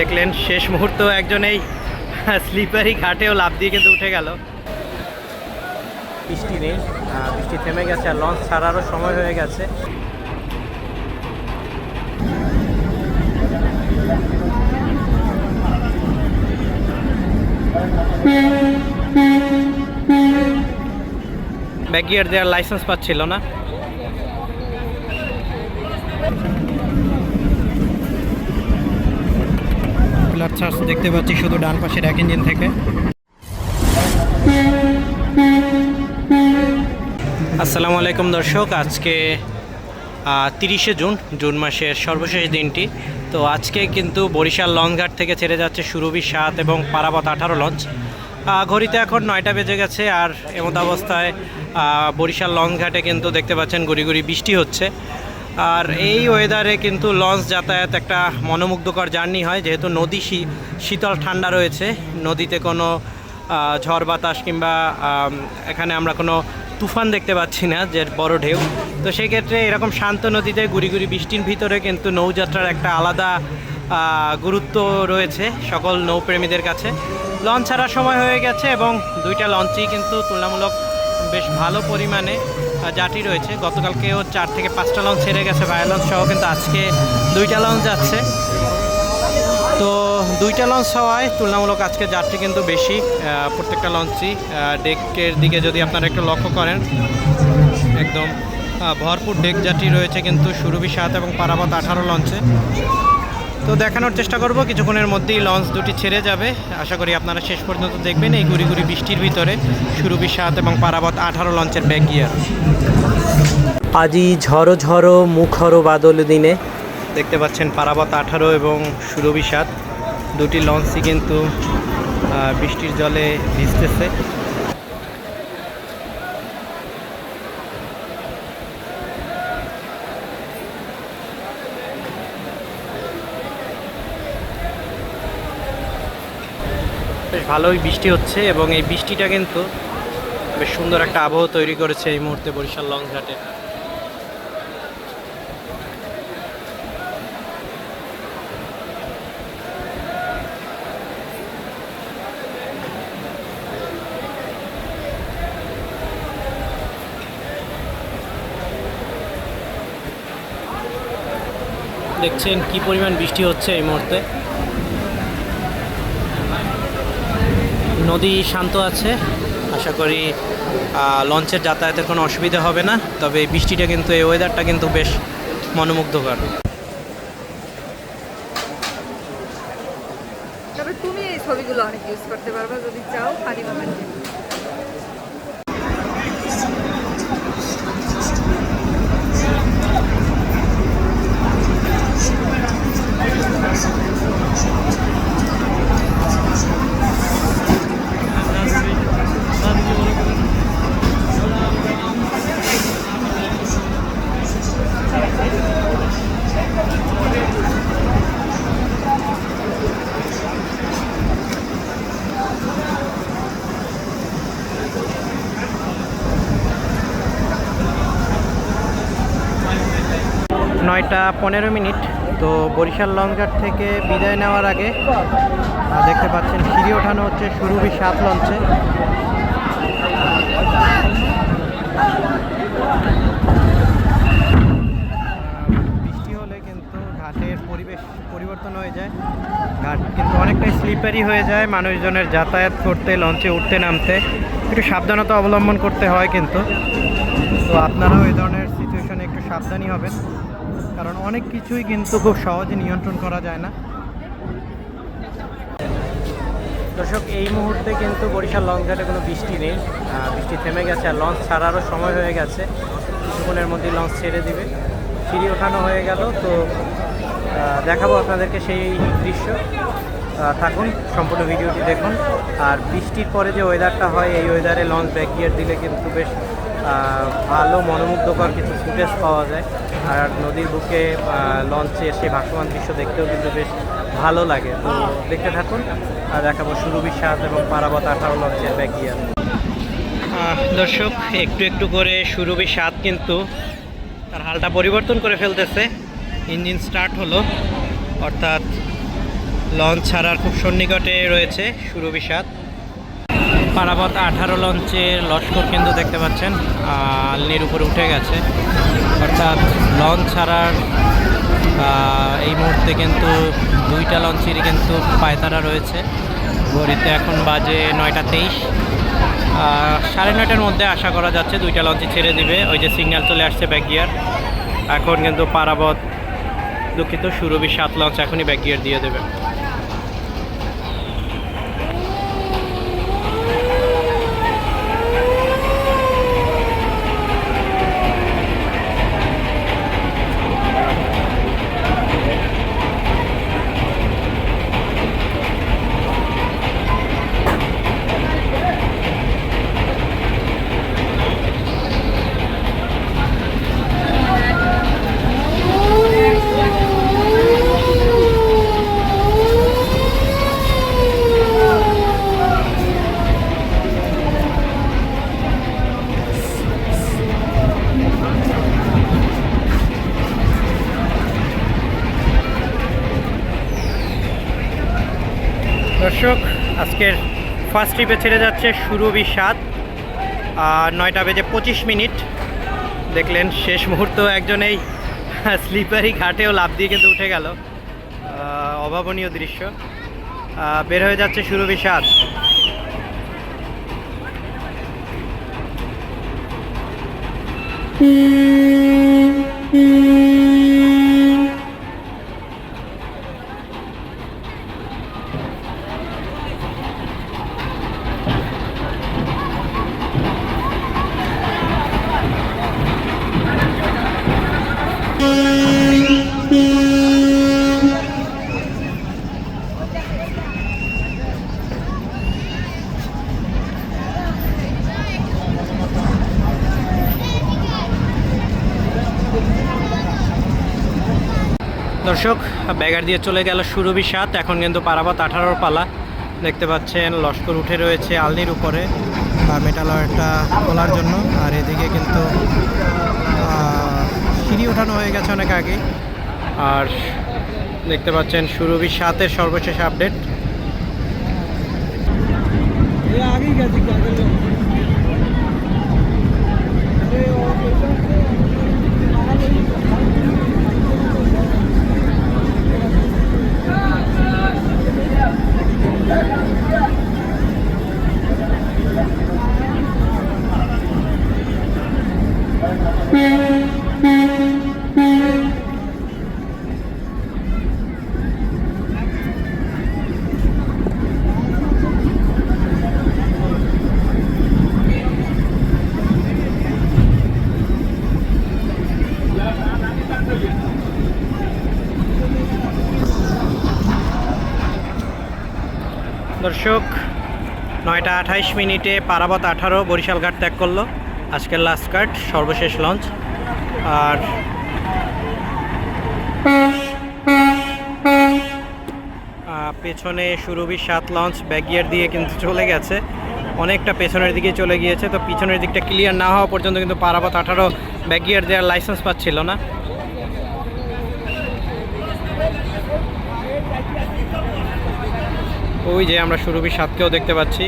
দেখলেন, শেষ মুহূর্ত একজন এই স্লিপারি ঘাটেও লাভ দিয়ে কিন্তু উঠে গেল। বৃষ্টি নেই বৃষ্টি থেমে গেছে আর লঞ্চ ছাড়ারও সময় হয়ে গেছে। ব্যাগিয়ার দেওয়ার লাইসেন্স পাচ্ছিল না। চার্জ দেখতে পাচ্ছি শুধু ডান পাশের এক ইঞ্জিন থেকে। আসসালামু আলাইকুম দর্শক, আজকে তিরিশে জুন জুন মাসের সর্বশেষ দিনটি। তো আজকে কিন্তু বরিশাল লঞ্চঘাট থেকে ছেড়ে যাচ্ছে সুরভি সাত এবং পারাবত আঠারো লঞ্চ। ঘড়িতে এখন নয়টা বেজে গেছে আর এমত অবস্থায় বরিশাল লঞ্চঘাটে কিন্তু দেখতে পাচ্ছেন গুড়ি গুড়ি বৃষ্টি হচ্ছে। আর এই ওয়েদারে কিন্তু লঞ্চ যাতায়াত একটা মনোমুগ্ধকর জার্নি হয়, যেহেতু নদী শীতল ঠান্ডা রয়েছে। নদীতে কোনো ঝড় বাতাস কিংবা এখানে আমরা কোনো তুফান দেখতে পাচ্ছি না, যে বড় ঢেউ। তো সেক্ষেত্রে এরকম শান্ত নদীতে গুড়ি গুড়ি বৃষ্টির ভিতরে কিন্তু নৌযাত্রার একটা আলাদা গুরুত্ব রয়েছে সকল নৌপ্রেমীদের কাছে। লঞ্চ ছাড়ার সময় হয়ে গেছে এবং দুইটা লঞ্চই কিন্তু তুলনামূলক বেশ ভালো পরিমাণে যাত্রী রয়েছে। গতকালকেও চার থেকে পাঁচটা লঞ্চ ছেড়ে গেছে ভায়া লঞ্চ সহ, কিন্তু আজকে দুইটা লঞ্চ যাচ্ছে। তো দুইটা লঞ্চ হওয়ায় তুলনামূলক আজকে যাত্রী কিন্তু বেশি প্রত্যেকটা লঞ্চই ডেকের দিকে যদি আপনারা একটু লক্ষ্য করেন, একদম ভরপুর ডেক যাত্রী রয়েছে কিন্তু সুরভি সাত এবং পারাবত আঠারো লঞ্চে। তো দেখানোর চেষ্টা করব। কিছুক্ষণের মধ্যেই লঞ্চ দুটি ছেড়ে যাবে। আশা করি আপনারা শেষ পর্যন্ত দেখবেন এই গুড়ি গুড়ি বৃষ্টির ভিতরে। সুরভি সাত এবং পারাবত আঠারো লঞ্চের ব্যাগ গিয়ার। আজই ঝড়ো ঝড়ো মুখরো বাদল দিনে। দেখতে পাচ্ছেন পারাবত আঠারো এবং সুরভি সাত। দুটি লঞ্চই কিন্তু বৃষ্টির জলে ভিজতেছে। বেশ ভালোই বৃষ্টি হচ্ছে এবং এই বৃষ্টিটা কিন্তু বেশ সুন্দর একটা আবহাওয়া তৈরি করেছে এই মুহূর্তে বরিশাল লঞ্চ ঘাটে দেখছেন কি পরিমাণ বৃষ্টি হচ্ছে এই মুহূর্তে। নদী শান্ত আছে। আশা করি লঞ্চের যাতায়াতের কোনো অসুবিধা হবে না, তবে বৃষ্টিটা কিন্তু, এই ওয়েদারটা কিন্তু বেশ মনোমুগ্ধকর। তুমি এই ছবিগুলো অনেক ইউজ করতে পারবা যদি চাও ফানি নয়টা পনেরো মিনিট। তো বরিশাল লঞ্চঘাট থেকে বিদায় নেওয়ার আগে দেখতে পাচ্ছেন সিঁড়ি ওঠানো হচ্ছে, সুরভি সাত লঞ্চে। বৃষ্টি হলে কিন্তু ঘাটের পরিবেশ পরিবর্তন হয়ে যায়। ঘাট কিন্তু অনেকটাই স্লিপারি হয়ে যায় মানুষজনের যাতায়াত করতে, লঞ্চে উঠতে, নামতে। একটু সাবধানতা অবলম্বন করতে হয় কিন্তু। তো আপনারাও এই ধরনের সিচুয়েশনে একটু সাবধানী হবেন। কারণ অনেক কিছুই কিন্তু খুব সহজে নিয়ন্ত্রণ করা যায় না। দর্শক, এই মুহূর্তে কিন্তু বরিশাল লঞ্চঘাটে কোনো বৃষ্টি নেই। বৃষ্টি থেমে গেছে আর লঞ্চ ছাড়ারও সময় হয়ে গেছে। কিছুক্ষণের মধ্যেই লঞ্চ ছেড়ে দিবে। সিঁড়ি ওঠানো হয়ে গেল। তো দেখাবো আপনাদেরকে সেই দৃশ্য। থাকুন, সম্পূর্ণ ভিডিওটি দেখুন। আর বৃষ্টির পরে যে ওয়েদারটা হয়, এই ওয়েদারে লঞ্চ ব্যাক গিয়ার দিলে কিন্তু বেশ ভালো মনোমুগ্ধকর কিছু ফুটেজ পাওয়া যায়। আর নদীর বুকে লঞ্চে সেই ভাসমান দৃশ্য দেখতেও কিন্তু বেশ ভালো লাগে। তো দেখতে থাকুন, আর দেখাবো সুরভি সাত এবং পারাবত আঠারো লঞ্চের ব্যাক গিয়ার দর্শক, একটু একটু করে সুরভি স্বাদ কিন্তু তার হালটা পরিবর্তন করে ফেলতেছে। ইঞ্জিন স্টার্ট হলো। অর্থাৎ লঞ্চ ছাড়ার খুব সন্নিকটে রয়েছে সুরভি সাত পারাবত আঠারো লঞ্চের লস্কর কিন্তু দেখতে পাচ্ছেন। আলনির উপরে উঠে গেছে। অর্থাৎ লঞ্চ ছাড়ার এই মুহূর্তে কিন্তু দুইটা লঞ্চেরই কিন্তু পায়তারা রয়েছে। ঘড়িতে এখন বাজে নয়টা তেইশ। সাড়ে নয়টার মধ্যে আশা করা যাচ্ছে দুইটা লঞ্চই ছেড়ে দিবে। ওই যে সিগন্যাল চলে আসছে ব্যাক গিয়ার এখন কিন্তু পারাবত দুঃখিত, সুরভি সাত লঞ্চ এখনই ব্যাক গিয়ার দিয়ে দেবে। দর্শক, আজকের ফার্স্ট ট্রিপে ছেড়ে যাচ্ছে সুরভি সাত নয়টা বেজে পঁচিশ মিনিট। দেখলেন শেষ মুহূর্ত একজন এই স্লিপারি ঘাটেও লাভ দিয়ে কিন্তু উঠে গেল। অভাবনীয় দৃশ্য। বের হয়ে যাচ্ছে সুরভি সাত দর্শক, ব্যাগার দিয়ে চলে গেল সুরভি সাত এখন কিন্তু পারাবাত আঠারোর পালা। দেখতে পাচ্ছেন, লস্কর উঠে রয়েছে আলনির উপরে মেটালয়টা খোলার জন্য। আর এদিকে কিন্তু সিঁড়ি ওঠানো হয়ে গেছে অনেক আগে আর দেখতে পাচ্ছেন সুরভি সাতের সর্বশেষ আপডেট। দর্শক নয়টা আঠাইশ মিনিটে পারাবত আঠারো বরিশাল ঘাট ত্যাগ করল। আজকের লাস্ট কার্ড সর্বশেষ লঞ্চ আর পেছনে সুরভি সাত লঞ্চ ব্যাগিয়ার দিয়ে কিন্তু চলে গেছে। অনেকটা পেছনের দিকে চলে গিয়েছে, তো পিছনের দিকটা ক্লিয়ার না হওয়া পর্যন্ত কিন্তু পারাবত আঠারো ব্যাগিয়ার দেওয়ার লাইসেন্স পাচ্ছিল না। ওই যে আমরা সুরভি সাতকেও দেখতে পাচ্ছি।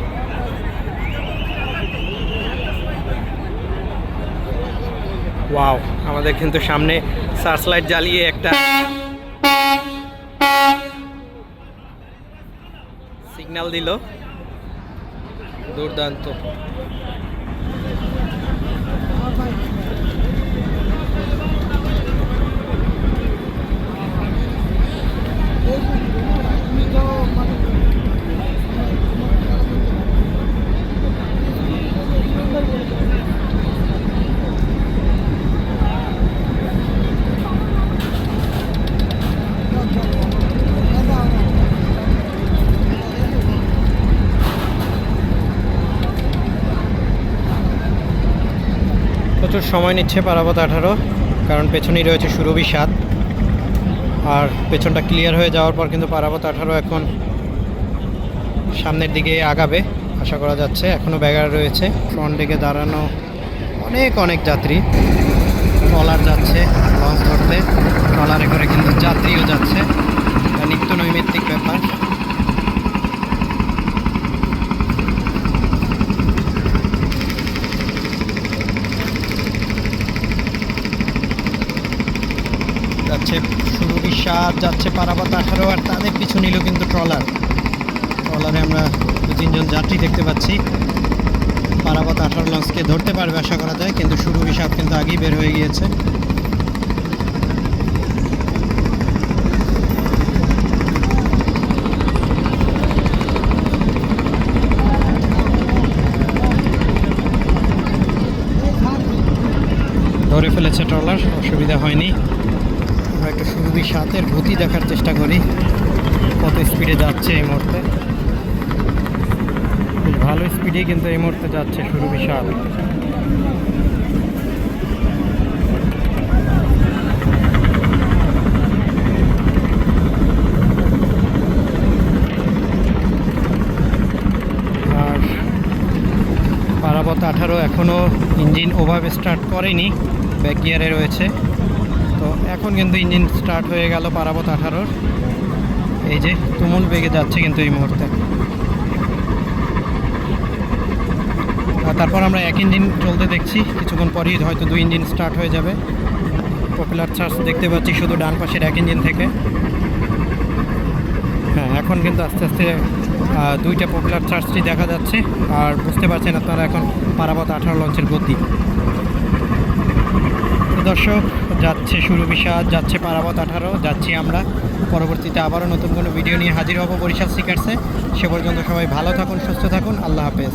ওয়াও, আমাদের কিন্তু সামনে সার্চ লাইট জ্বালিয়ে একটা সিগন্যাল দিল। দুর্দান্ত। প্রচুর সময় নিচ্ছে পারাবত আঠারো, কারণ পেছনেই রয়েছে সুরভি সাত। আর পেছনটা ক্লিয়ার হয়ে যাওয়ার পর কিন্তু পারাবত আঠারো এখন সামনের দিকে আগাবে, আশা করা যাচ্ছে। এখনও ব্যাগার রয়েছে ফ্রন্ট দিকে দাঁড়ানো অনেক অনেক যাত্রী। ট্রলার যাচ্ছে, লঞ্চ ধরতে। ট্রলারে করে কিন্তু যাত্রীও যাচ্ছে। নিত্য নৈমিত্তিক ব্যাপার। যাচ্ছে, সুরভি সাত যাচ্ছে পারাবাত আঠারো আর তাদের পিছু নিল কিন্তু ট্রলার। ট্রলারে আমরা দু, তিনজন যাত্রী দেখতে পাচ্ছি। পারাবাত আঠারো লঞ্চকে ধরতে পারবে আশা করা যায়, কিন্তু সুরভি সাত কিন্তু আগেই বের হয়ে গিয়েছে। ধরে ফেলেছে ট্রলার, অসুবিধা হয়নি। আমরা একটু সুরভি সাতের গতি দেখার চেষ্টা করি। কত স্পিডে যাচ্ছে এই মুহূর্তে। ভালো স্পিডে কিন্তু এই মুহূর্তে যাচ্ছে সুরভি সাত আর পারাবত আঠারো এখনও ইঞ্জিন ওভাবে স্টার্ট করেনি ব্যাক গিয়ারে রয়েছে। এখন কিন্তু ইঞ্জিন স্টার্ট হয়ে গেল পারাবত আঠারোর। এই যে তুমুল বেগে যাচ্ছে কিন্তু এই মুহূর্তে। তারপর আমরা এক ইঞ্জিন চলতে দেখছি, কিছুক্ষণ পরই হয়তো দুই ইঞ্জিন স্টার্ট হয়ে যাবে। পপুলার চার্জ দেখতে পাচ্ছি শুধু ডান পাশের এক ইঞ্জিন থেকে। হ্যাঁ এখন কিন্তু আস্তে আস্তে দুইটা পপুলার চার্জটি দেখা যাচ্ছে। আর বুঝতে পারছেন আপনারা এখন পারাবত আঠারো লঞ্চের গতি। দর্শক, যাচ্ছে শুরু সাত যাচ্ছে পারাবত আঠারো, যাচ্ছি আমরা। পরবর্তীতে আবারও নতুন কোনো ভিডিও নিয়ে হাজির হব বরিশাল সিকার্সে সে পর্যন্ত সবাই ভালো থাকুন, সুস্থ থাকুন, আল্লাহ হাফেজ।